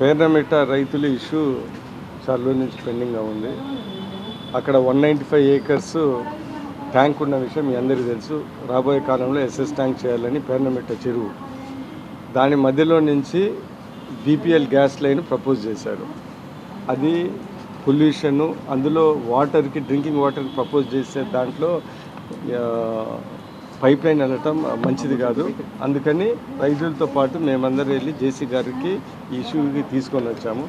పేర్నమిట్ట రైతుల ఇష్యూ చాలా నుంచి పెండింగ్గా ఉంది. అక్కడ one ninety five acres tank ఉన్న విషయం మీ అందరికీ తెలుసు. రాబోయే కాలంలో ఎస్ఎస్ ట్యాంక్ చేయాలని పేర్నమిట్ట చెరువు. దాని మధ్యలో నుంచి బీపీఎల్ గ్యాస్ లైన్ ప్రపోజ్ చేశారు. అది పొల్యూషను అందులో వాటర్కి డ్రింకింగ్ వాటర్కి ప్రపోజ్ చేసే దాంట్లో పైప్ లైన్ వెళ్ళటం మంచిది కాదు. అందుకని రైతులతో పాటు మేమందరం వెళ్ళి జేసీ గారికి ఈ ఇష్యూకి తీసుకొని వచ్చాము.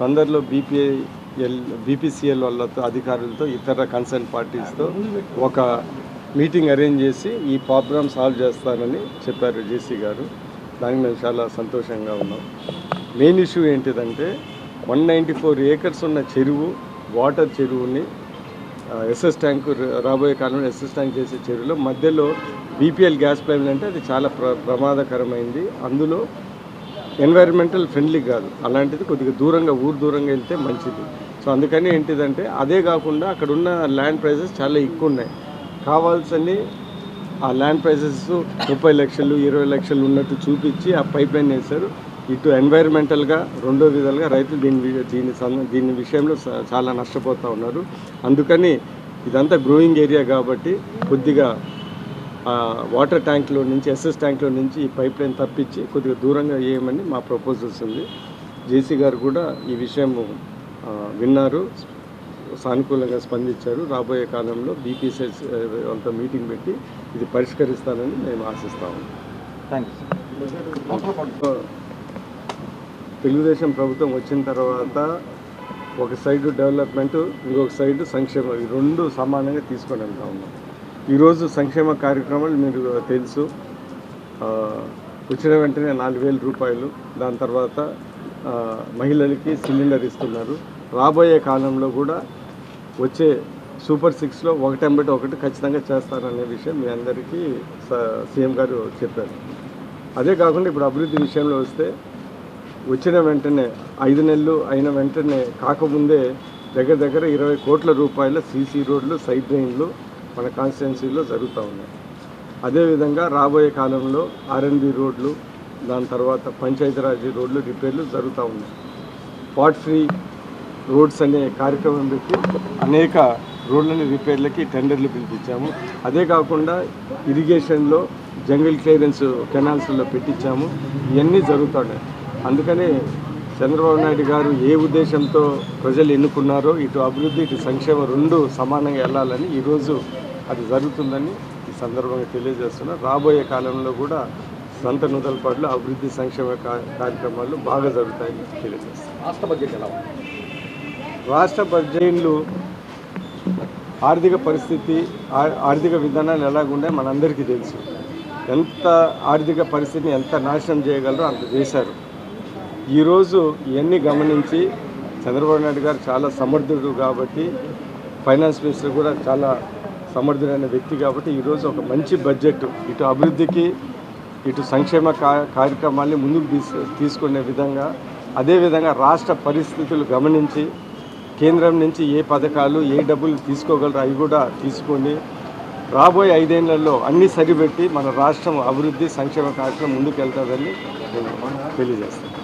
తొందరలో బీపీఎల్ బీపీసీఎల్ వాళ్ళతో అధికారులతో ఇతర కన్సర్న్ పార్టీస్తో ఒక మీటింగ్ అరేంజ్ చేసి ఈ ప్రాబ్లం సాల్వ్ చేస్తానని చెప్పారు జేసీ గారు. దానికి మేము చాలా సంతోషంగా ఉన్నాం. మెయిన్ ఇష్యూ ఏంటిదంటే వన్ నైంటీ ఫోర్ ఏకర్స్ ఉన్న చెరువు వాటర్ చెరువుని ఎస్ఎస్ ట్యాంక్ రాబోయే కాలంలో ఎస్ఎస్ ట్యాంక్ చేసే చెరువులో మధ్యలో బీపీఎల్ గ్యాస్ పైప్ అంటే అది చాలా ప్ర ప్రమాదకరమైంది. అందులో ఎన్వైరన్మెంటల్ ఫ్రెండ్లీ కాదు. అలాంటిది కొద్దిగా దూరంగా ఊరు దూరంగా వెళ్తే మంచిది. సో అందుకని ఏంటిదంటే అదే కాకుండా అక్కడ ఉన్న ల్యాండ్ ప్రైసెస్ చాలా ఎక్కువ ఉన్నాయి. కావాల్సని ఆ ల్యాండ్ ప్రైసెస్ ముప్పై లక్షలు ఇరవై లక్షలు ఉన్నట్టు చూపించి ఆ పైప్ లైన్ వేశారు. ఇటు ఎన్వైరన్మెంటల్గా రెండో విధాలుగా రైతులు దీని దీని దీని విషయంలో చాలా నష్టపోతూ ఉన్నారు. అందుకని ఇదంతా గ్రోయింగ్ ఏరియా కాబట్టి కొద్దిగా ఆ, వాటర్ ట్యాంక్లో నుంచి ఎస్ఎస్ ట్యాంక్లో నుంచి ఈ పైప్ లైన్ తప్పించి కొద్దిగా దూరంగా వేయమని మా ప్రపోజల్స్ ఉంది. జేసీ గారు కూడా ఈ విషయం విన్నారు. సానుకూలంగా స్పందించారు. రాబోయే కాలంలో బీపీసీఎస్ అంత మీటింగ్ పెట్టి ఇది పరిష్కరిస్తానని మేము ఆశిస్తాము థ్యాంక్స్ తెలుగుదేశం ప్రభుత్వం వచ్చిన తర్వాత ఒక సైడు డెవలప్మెంట్ ఇంకొక సైడు సంక్షేమం. ఈ రెండు సమానంగా తీసుకొని వెళ్తా ఉన్నాం. ఈరోజు సంక్షేమ కార్యక్రమాలు మీరు తెలుసు. వచ్చిన వెంటనే నాలుగు వేల రూపాయలు. దాని తర్వాత మహిళలకి సిలిండర్ ఇస్తున్నారు. రాబోయే కాలంలో కూడా వచ్చే సూపర్ సిక్స్లో ఒకటెంబటి ఒకటి ఖచ్చితంగా చేస్తారనే విషయం మీ అందరికీ స- సీఎం గారు చెప్పారు. అదే కాకుండా ఇప్పుడు అభివృద్ధి విషయంలో వస్తే వచ్చిన వెంటనే ఐదు నెలలు అయిన వెంటనే కాకముందే దగ్గర దగ్గర ఇరవై కోట్ల రూపాయల సీసీ రోడ్లు సైడ్ డ్రైన్లు మన కాన్స్టిట్యున్సీలో జరుగుతూ ఉన్నాయి. అదేవిధంగా రాబోయే కాలంలో ఆర్ఎన్బి రోడ్లు దాని తర్వాత పంచాయతీరాజ్ రోడ్లు రిపేర్లు జరుగుతూ ఉన్నాయి. పాట్ ఫ్రీ రోడ్స్ అనే కార్యక్రమం పెట్టి అనేక రోడ్లని రిపేర్లకి టెండర్లు పిలిపించాము. అదే కాకుండా ఇరిగేషన్లో జంగిల్ క్లియరెన్స్ కెనాల్స్లో పెట్టించాము. ఇవన్నీ జరుగుతున్నాయి. అందుకని చంద్రబాబు నాయుడు గారు ఏ ఉద్దేశంతో ప్రజలు ఎన్నుకున్నారో ఇటు అభివృద్ధి ఇటు సంక్షేమం రెండు సమానంగా వెళ్ళాలని ఈరోజు అది జరుగుతుందని ఈ సందర్భంగా తెలియజేస్తున్నా. రాబోయే కాలంలో కూడా సంత నుదలపాటులో అభివృద్ధి సంక్షేమ కార్యక్రమాలు బాగా జరుగుతాయని తెలియజేస్తాను రాష్ట్ర బడ్జెట్ ఎలా రాష్ట్ర బడ్జెట్లు ఆర్థిక పరిస్థితి ఆర్థిక విధానాలు ఎలాగుండే మనందరికీ తెలుసు. ఎంత ఆర్థిక పరిస్థితిని ఎంత నాశనం చేయగలరో అంత చేశారు. ఈరోజు ఇవన్నీ గమనించి చంద్రబాబు నాయుడు గారు చాలా సమర్థుడు కాబట్టి ఫైనాన్స్ మినిస్టర్ కూడా చాలా సమర్థుడైన వ్యక్తి కాబట్టి ఈరోజు ఒక మంచి బడ్జెట్ ఇటు అభివృద్ధికి ఇటు సంక్షేమ కా కార్యక్రమాల్ని ముందుకు తీసు తీసుకునే విధంగా అదేవిధంగా రాష్ట్ర పరిస్థితులు గమనించి కేంద్రం నుంచి ఏ పథకాలు ఏ డబ్బులు తీసుకోగలరు అవి కూడా తీసుకొని రాబోయే ఐదేళ్ళలో అన్నీ సరిపెట్టి మన రాష్ట్రం అభివృద్ధి సంక్షేమ కార్యక్రమం ముందుకు వెళ్తుందని నేను తెలియజేస్తాను.